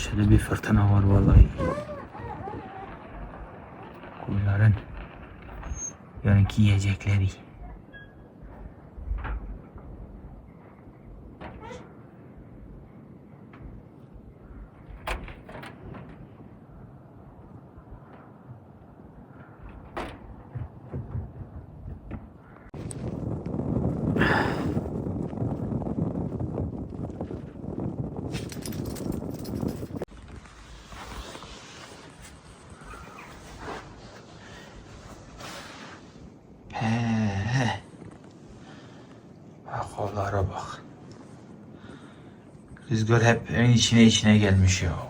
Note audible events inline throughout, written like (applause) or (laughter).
Aşırı bir fırtına var vallahi. Kuyuların yarınki yiyecekleri. He he. Bak kollara bak. Rüzgar hep en içine içine gelmiş ya.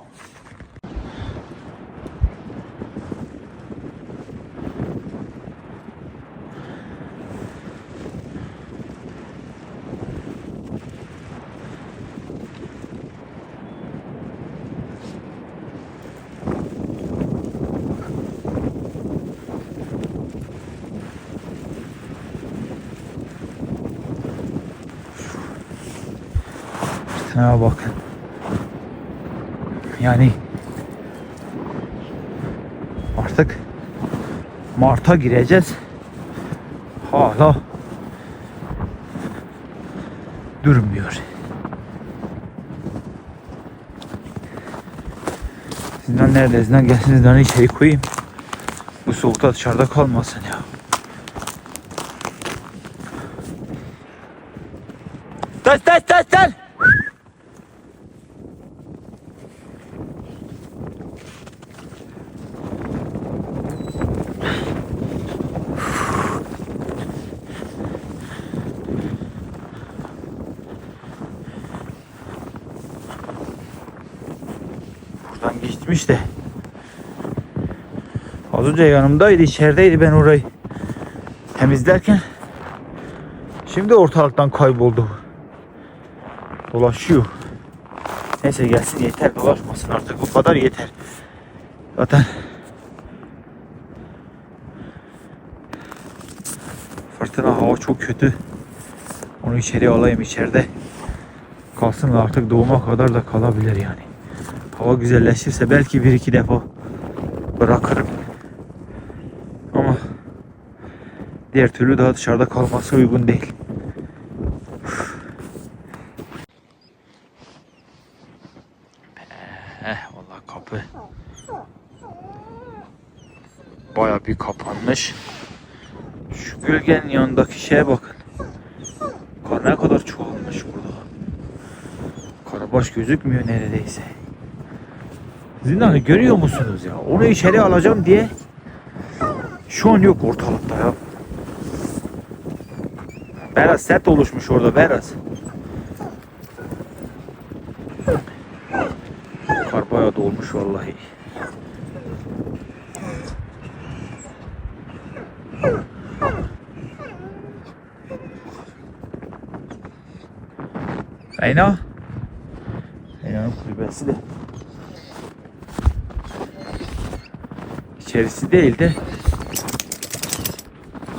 Bakın. Yani artık Mart'a gireceğiz. Hala durmuyor. Sizden neredesiniz? Gelsin sizden içeri koyayım. Bu soğukta dışarıda kalmasın ya. Ters ters ters ters. Buradan geçmiş de. Az önce yanımdaydı, içerideydi ben orayı temizlerken. Şimdi ortalıktan kayboldu. Dolaşıyor. Neyse gelsin yeter dolaşmasın artık bu kadar yeter. Zaten fırtına hava çok kötü. Onu içeri alayım içeride. Kalsın artık doğuma kadar da kalabilir yani. Hava güzelleşirse belki bir iki defa bırakırım. Ama diğer türlü daha dışarıda kalması uygun değil. Heh vallahi kapı baya bir kapanmış. Şu gölgenin yanındaki şeye bakın. Kar ne kadar çoğalmış burada. Karabaş gözükmüyor neredeyse. Zindanı görüyor musunuz ya? Onu içeri alacağım diye şu an yok ortalıkta ya. Set oluşmuş orada biraz. Kar bayağı dolmuş vallahi. Ayna. Aynanın kulübesi de. İçerisi değil de.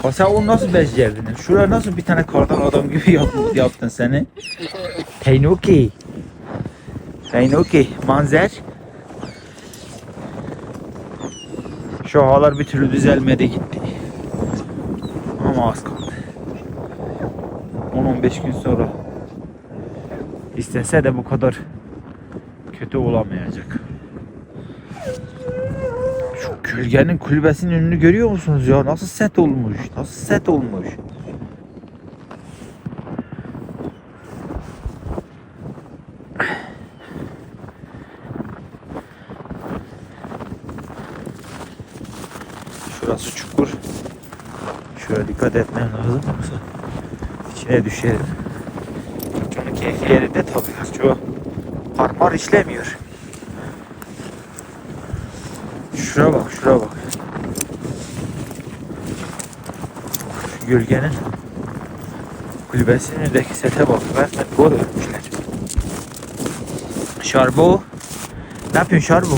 Ha sen onu nasıl becerdin? Şuraya nasıl bir tane kardan adam gibi (laughs) yaptın, yaptın seni? Peynuki. Peynuki. Manzer. Şu havalar bir türlü düzelmedi gitti. Ama az kaldı. 10-15 gün sonra istese de bu kadar kötü olamayacak. Gölgenin kulübesinin önünü görüyor musunuz ya? Nasıl set olmuş? Nasıl set olmuş? Şurası çukur. Şöyle dikkat etmem lazım yoksa içine düşerim. Çocuğun keyfi yerinde tabii. Çoğu parmar işlemiyor. Şura bak, şura bak. Şu gölgenin kulübesinin önündeki sete bak. Resmen duvar örmüşler. Şarbo. Ne yapıyorsun Şarbo?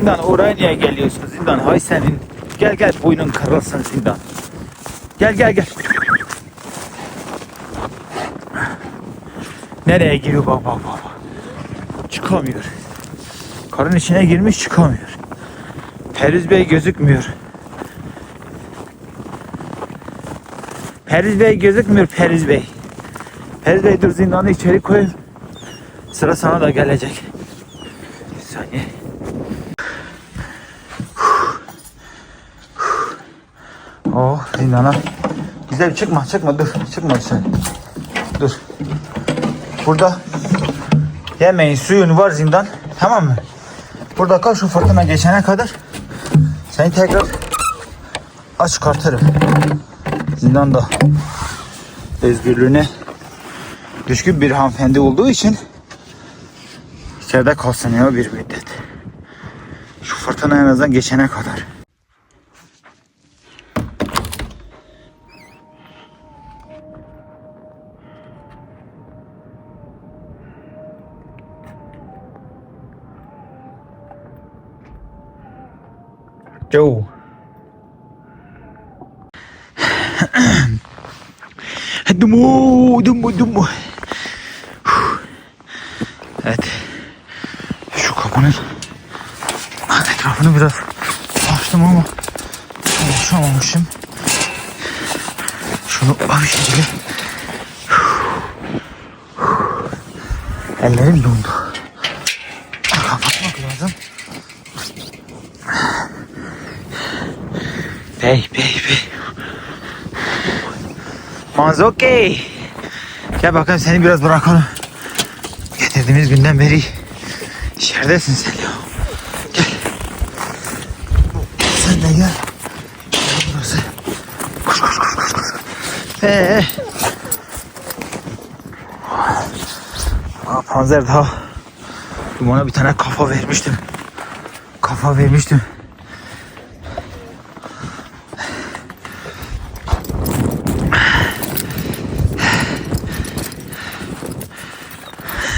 Zindan oraya niye geliyorsun Zindan? Hay senin. Gel gel boynun kırılsın Zindan. Gel gel gel. Nereye giriyor bak bak bak. Çıkamıyor. Karın içine girmiş çıkamıyor. Periz Bey gözükmüyor. Periz Bey gözükmüyor Periz Bey. Periz Bey dur zindanı içeri koyun. Sıra sana da gelecek. Bir saniye. Oh zindana. Güzel çıkma çıkma dur çıkma sen. Dur. Burada yemeğin suyun var zindan tamam mı? Burada kal şu fırtına geçene kadar seni tekrar aç çıkartırım. Zindanda özgürlüğüne düşkün bir hanımefendi olduğu için içeride kalsın ya bir müddet. Şu fırtına en azından geçene kadar. Dumu, dumu, dumu. Evet. Şu kapının etrafını biraz açtım ama ulaşamamışım. Şunu bir şekilde Ellerim dondu. Kapatmak lazım. Bey bey bey. Manzoki. Gel bakalım seni biraz bırakalım. Getirdiğimiz günden beri içeridesin sen ya. Gel. Sen de gel. Gel burası. Koş koş koş koş. koş. Ee. Panzer daha. Ona bir tane kafa vermiştim. Kafa vermiştim.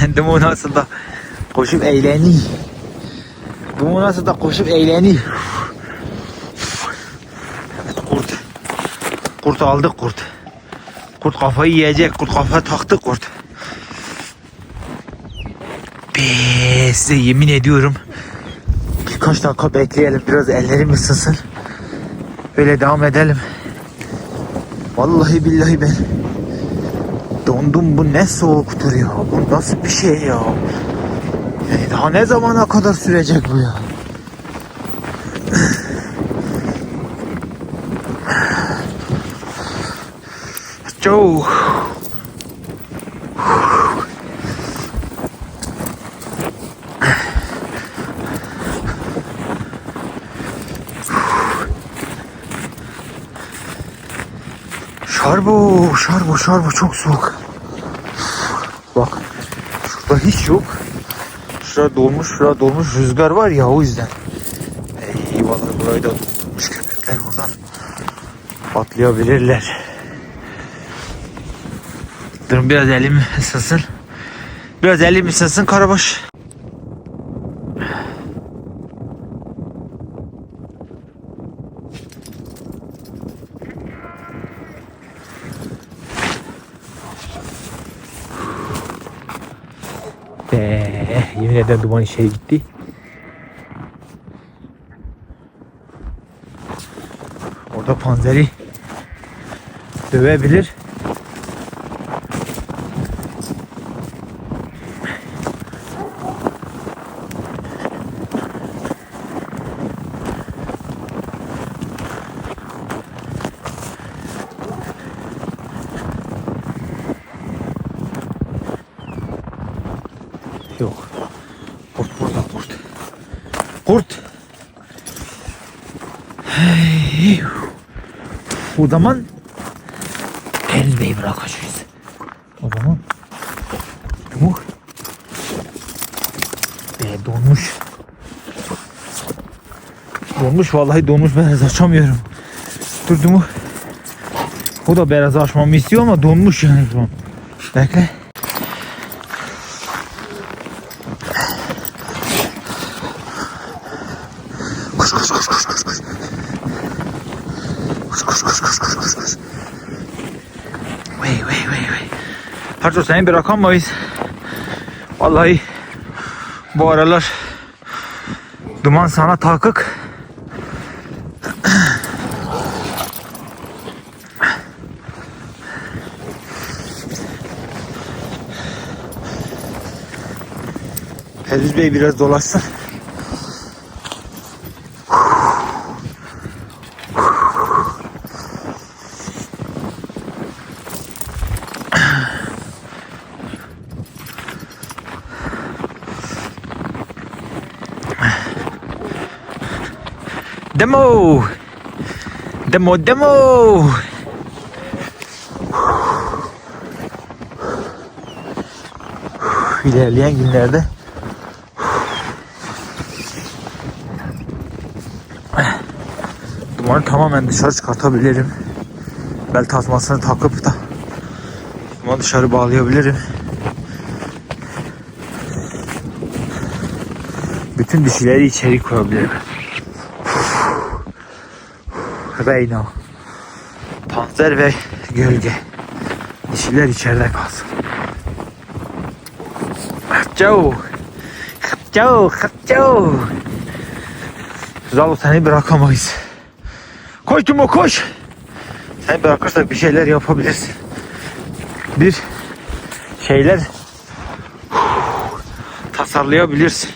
(laughs) Dumu nasıl da koşup eğleniyor. Dumu nasıl da koşup eğleniyor. Evet kurt. Kurt aldık kurt. Kurt kafayı yiyecek. Kurt kafa taktı kurt. Be, size yemin ediyorum. Birkaç dakika bekleyelim. Biraz ellerim ısınsın. Böyle devam edelim. Vallahi billahi ben dondum bu ne soğuktur ya. Bu nasıl bir şey ya. Yani daha ne zamana kadar sürecek bu ya. Joe. Şarbo, şarbo, şarbo çok soğuk. Bak, şurada hiç yok. Şurada dolmuş, şurada dolmuş rüzgar var ya o yüzden. Eyvallah burayı da doldurmuş köpekler oradan atlayabilirler. Durun biraz elim ısınsın. Biraz elim ısınsın karabaş. Be, duman şey gitti. Orada panzeri dövebilir. Yok. Kurt burada kurt. Kurt. Hey. O zaman Periz Bey'i bırakacağız. O zaman bu e, donmuş. Donmuş vallahi donmuş ben açamıyorum. Durdu mu? O da biraz açmamı istiyor ama donmuş yani şu an. Bekle. Koş koş koş koş koş koş. Koş koş koş koş koş koş koş. Vey vey vey vey. Harco seni bırakamayız. Vallahi bu aralar duman sana takık. Feriz Bey biraz dolaşsın. Demo! Demo demo! İlerleyen günlerde dumanı tamamen dışarı çıkartabilirim. Bel tasmasını takıp da dumanı dışarı bağlayabilirim. Bütün dişileri içeri koyabilirim. Reyna. Panzer ve gölge. Dişiler içeride kalsın. Joe. Joe. Joe. Zalo seni bırakamayız. Koş Tumo koş. Seni bırakırsak bir şeyler yapabilirsin. Bir şeyler tasarlayabilirsin.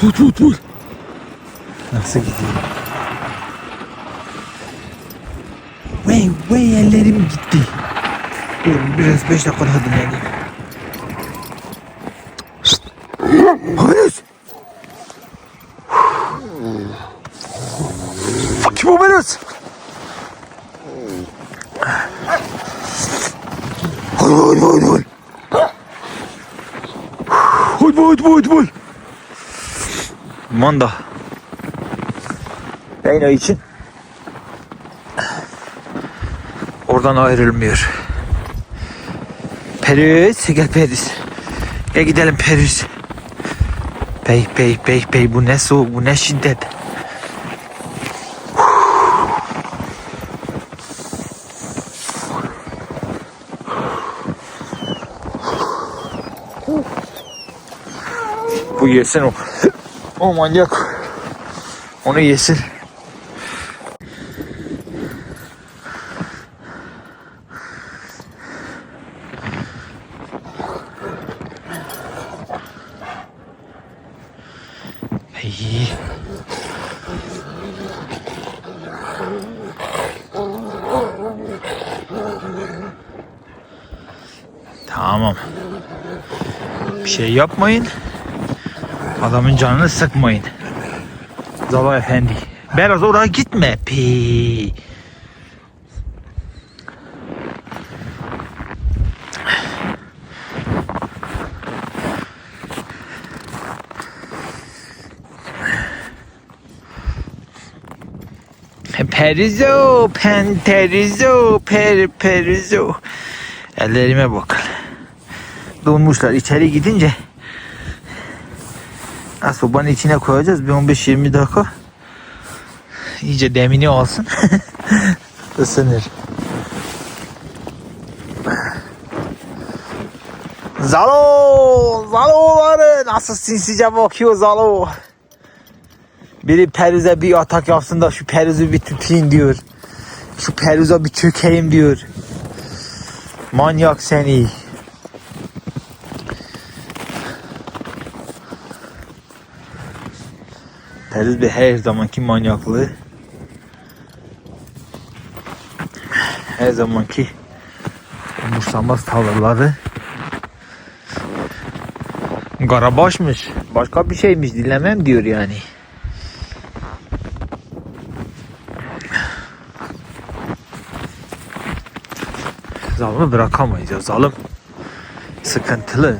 Tut tut tut. Nasıl gidiyor? Vey vey ellerim gitti. Dur biraz 5 dakika daha dinleneyim. Hannes! Fuck you, Hannes! Hadi hadi hadi hadi. Hadi hadi hadi hadi. Manda. Reyna için oradan ayrılmıyor. Peris, gel Peris. Gel gidelim Peris. Bey bey bey bey bu ne soğuk bu ne şiddet. Bu yesin o. O manyak. Onu yesin. İyi. Tamam. Bir şey yapmayın. Adamın canını sıkmayın. Zava efendi. Biraz oraya gitme. Pi. Perizo, penterizo, per perizo. Ellerime bakın. Donmuşlar içeri gidince Ha, sobanın içine koyacağız bir 15-20 dakika. İyice demini alsın. (laughs) Isınır. Zalo! Zaloları nasıl sinsice bakıyor Zalo. Biri Peruz'a bir atak yapsın da şu Peruz'u bir tutayım diyor. Şu Peruz'a bir çökeyim diyor. Manyak seni. Bir her zamanki manyaklığı. Her zamanki umursamaz tavırları. Karabaşmış. Başka bir şeymiş dilemem diyor yani. Zalımı bırakamayız ya zalim. Sıkıntılı.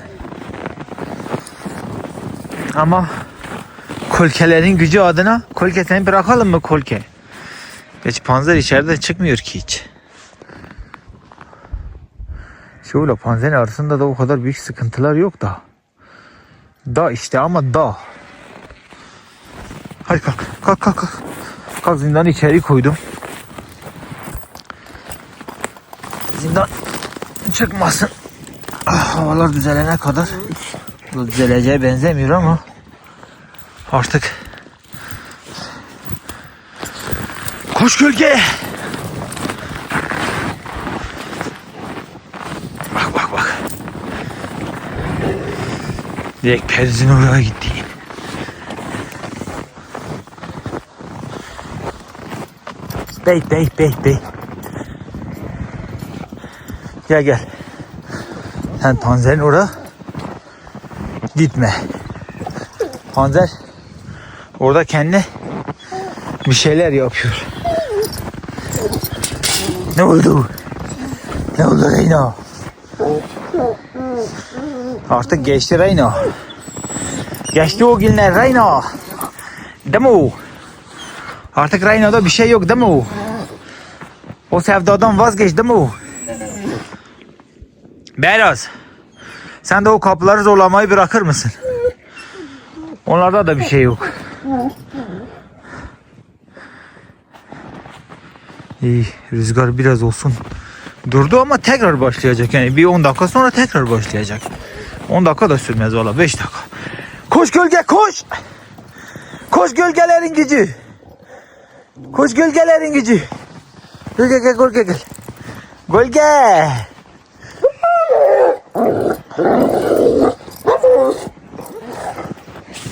Ama kolkelerin gücü adına kolke seni bırakalım mı kolke? Geç panzer içeride çıkmıyor ki hiç. Şöyle panzerin arasında da o kadar büyük sıkıntılar yok da. Da işte ama da. Hadi kalk kalk kalk kalk. Kalk zindanı içeri koydum. Zindan çıkmasın. Ah, havalar düzelene kadar. Bu düzeleceğe benzemiyor ama artık Koş gölge. Bak bak bak. Direkt Periz'in oraya gitti. Bey bey bey bey. Gel gel. Sen Panzer'in oraya gitme. Panzer orada kendi bir şeyler yapıyor. Ne oldu? Ne oldu Reyna? Artık geçti Reyna. Geçti o günler Reyna. Değil mi? Artık Reyna'da bir şey yok değil mi o? Sevdadan vazgeç değil mi o? Beyaz. Sen de o kapıları zorlamayı bırakır mısın? Onlarda da bir şey yok. İyi rüzgar biraz olsun durdu ama tekrar başlayacak yani bir 10 dakika sonra tekrar başlayacak. 10 dakika da sürmez valla 5 dakika. Koş gölge koş. Koş gölgelerin gücü. Koş gölgelerin gücü. Gölge gel gölge gel. Gölge.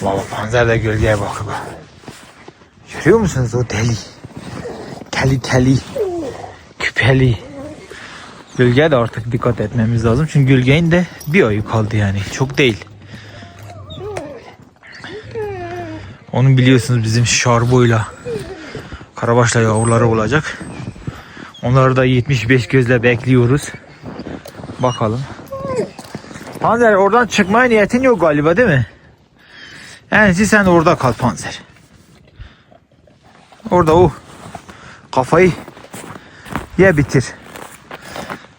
Valla panzer de gölgeye bakıyor. Görüyor musunuz o deli? Teli teli. Küpeli. Gölgeye de artık dikkat etmemiz lazım. Çünkü gölgenin de bir ayı kaldı yani. Çok değil. Onun biliyorsunuz bizim şarboyla Karabaşla yavruları olacak. Onları da 75 gözle bekliyoruz. Bakalım. Panzer oradan çıkmaya niyetin yok galiba değil mi? Yani sen orada kal Panzer. Orada o kafayı ye bitir.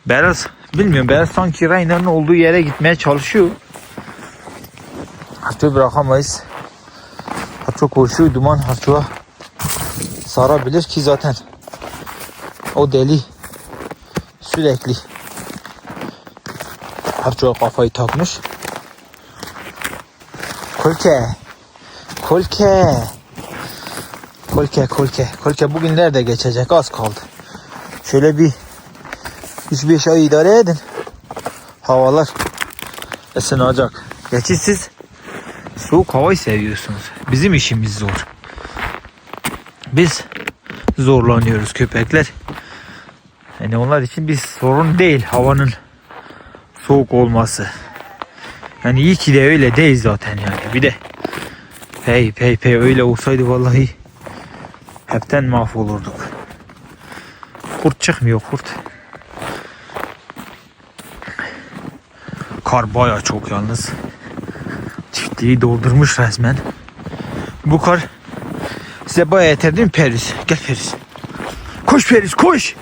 Beraz bilmiyorum Beraz sanki Reyna'nın olduğu yere gitmeye çalışıyor. Hatta bırakamayız. Hatta koşuyor duman hatta sarabilir ki zaten o deli sürekli Harçoğa kafayı takmış. Kolke. Kolke. Kolke kolke. Kolke bugün nerede geçecek az kaldı. Şöyle bir 3-5 ay idare edin. Havalar ısınacak. Geçin siz soğuk havayı seviyorsunuz. Bizim işimiz zor. Biz zorlanıyoruz köpekler. Yani onlar için bir sorun değil havanın soğuk olması. Yani iyi ki de öyle değil zaten yani. Bir de hey hey hey öyle olsaydı vallahi hepten mahvolurduk. Kurt çıkmıyor kurt. Kar baya çok yalnız. Çiftliği doldurmuş resmen. Bu kar size baya yeter değil mi Peris? Gel Peris. Koş Peris koş.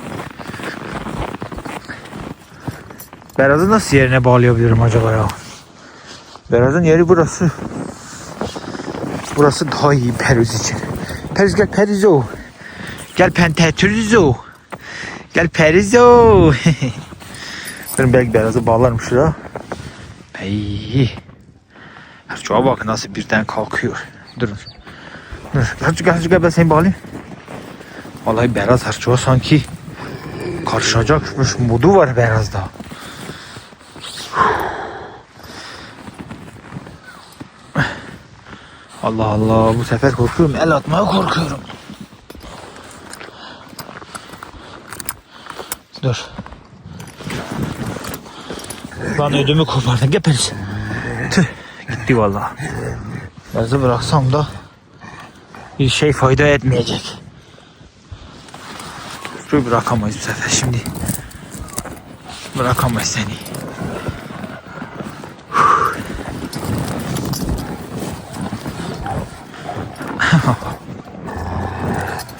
Beraz'ı nasıl yerine bağlayabilirim acaba ya? Beraz'ın yeri burası. Burası daha iyi Periz için. Periz gel Perizo. Gel Penteturizo. Gel Perizo. (laughs) Benim belki Beraz'ı bağlarım şuraya. Ey. Şuna bak nasıl birden kalkıyor. Durun. Dur. Gel gel ben seni bağlayayım. Vallahi Beraz Herçoğa sanki karışacakmış modu var Beraz'da. Allah Allah bu sefer korkuyorum. El atmaya korkuyorum. Dur. Lan ödümü kopardın geperiz. Tüh gitti vallahi. Yazı bıraksam da bir şey fayda etmeyecek. Şurayı bırakamayız bu sefer şimdi. Bırakamayız seni.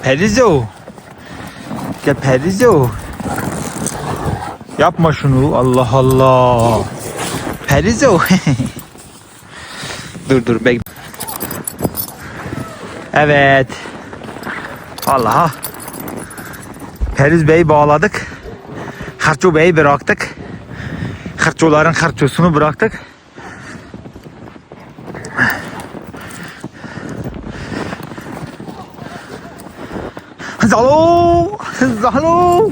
Perizo. Gel Perizo. Yapma şunu Allah Allah. Perizo. (laughs) dur dur bek. Evet. Vallahi Periz Bey'i bağladık. Harço Bey'i bıraktık. Harçoların harçosunu bıraktık. Zalov! Zalov!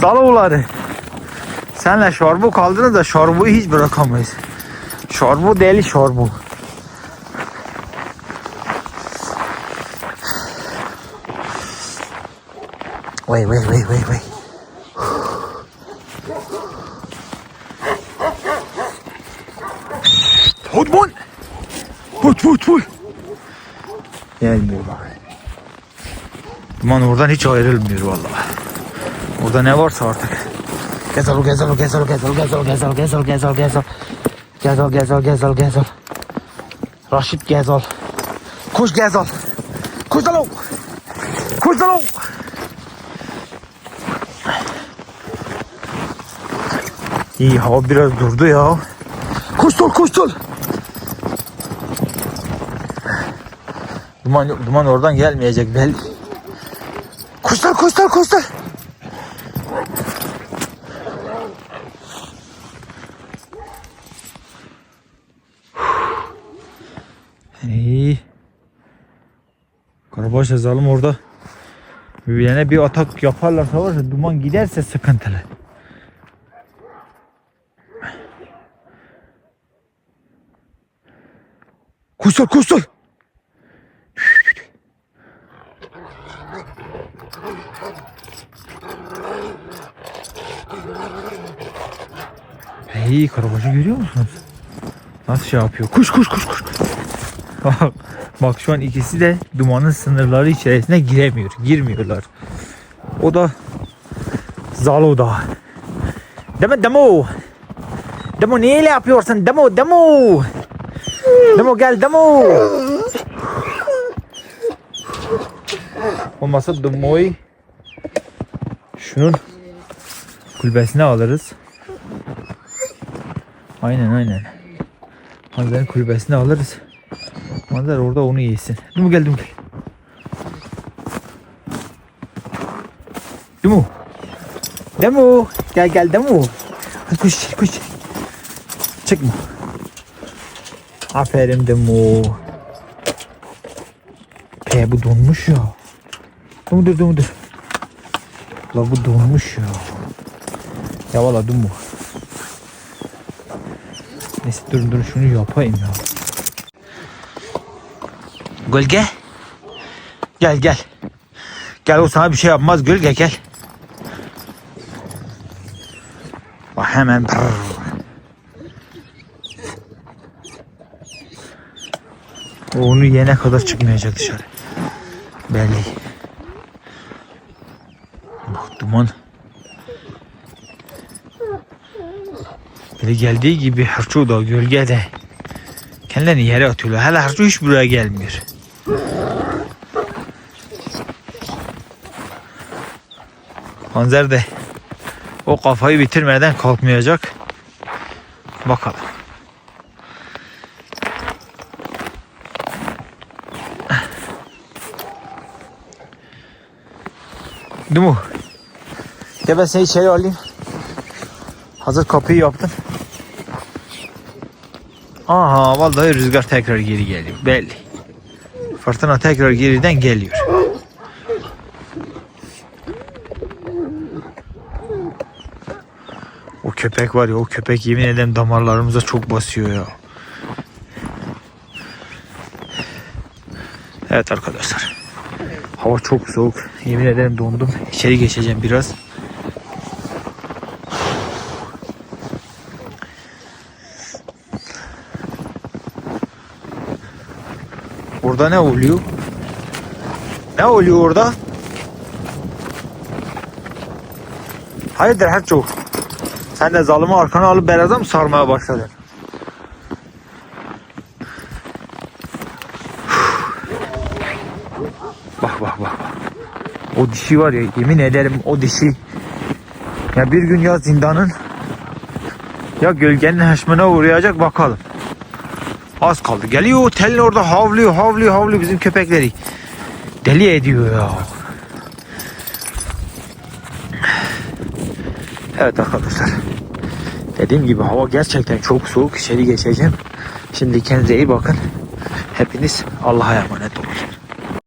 Zalovları. Senle şorbu kaldınız da şorbu hiç bırakamayız. Şorbu deli şorbu. Vay vay vay vay vay. Duman oradan hiç ayrılmıyor vallahi. Orada ne varsa artık. Gezel, gezel, gezel, gezel, gezel, gezel, gezel, gezel, gezel. Gezel, gezel, gezel, gezel. Raşit gezel. Koş gezel. Koş lan. Koş lan. İyi hava biraz durdu ya. Koş ol koş ol. Duman, duman oradan gelmeyecek belli. Koşlar koşlar. İyi. Karabaş yazalım orada. Birbirine bir atak yaparlarsa var ya duman giderse sıkıntılı. Koşlar koşlar. Hey karabaşı görüyor musunuz? Nasıl şey yapıyor? Kuş kuş kuş kuş. Bak, (laughs) bak şu an ikisi de dumanın sınırları içerisine giremiyor. Girmiyorlar. O da Zalo da. Demo demo. Demo neyle yapıyorsun? Demo demo. Demo gel demo. Olmazsa demoyu şunun kulübesine alırız. Aynen aynen. Hazar'ın kulübesine alırız. Hazar orada onu yesin. Dumu gel Dumu gel. Dumu. Demu. Gel gel Demu. Hadi koş koş. Çıkma. Aferin Demu. Pe bu donmuş ya. Dumu dur Dumu dur. La bu donmuş ya. Ya valla Dumu. Neyse dur dur şunu yapayım ya. Gölge. Gel gel. Gel o sana bir şey yapmaz gölge gel. Bak hemen brrr. Onu yene kadar çıkmayacak dışarı. Belli. Bak duman. Böyle geldiği gibi Harço da gölgede kendilerini yere atıyorlar. Hala Harço hiç buraya gelmiyor. Panzer de o kafayı bitirmeden kalkmayacak. Bakalım. Değil mi? Gel ben seni içeri alayım. Hazır kapıyı yaptım. Aha vallahi rüzgar tekrar geri geliyor. Belli. Fırtına tekrar geriden geliyor. O köpek var ya o köpek yemin ederim damarlarımıza çok basıyor ya. Evet arkadaşlar. Hava çok soğuk. Yemin ederim dondum. İçeri geçeceğim biraz. Orada ne oluyor? Ne oluyor orada? Hayırdır Herçok? Sen de zalımı arkana alıp beraza mı sarmaya başladın? Bak bak bak. O dişi var ya yemin ederim o dişi. Ya bir gün ya zindanın ya gölgenin haşmına uğrayacak bakalım. Az kaldı. Geliyor telin orada havlıyor havlıyor havlıyor bizim köpekleri. Deli ediyor ya. Evet arkadaşlar. Dediğim gibi hava gerçekten çok soğuk. İçeri geçeceğim. Şimdi kendinize iyi bakın. Hepiniz Allah'a emanet.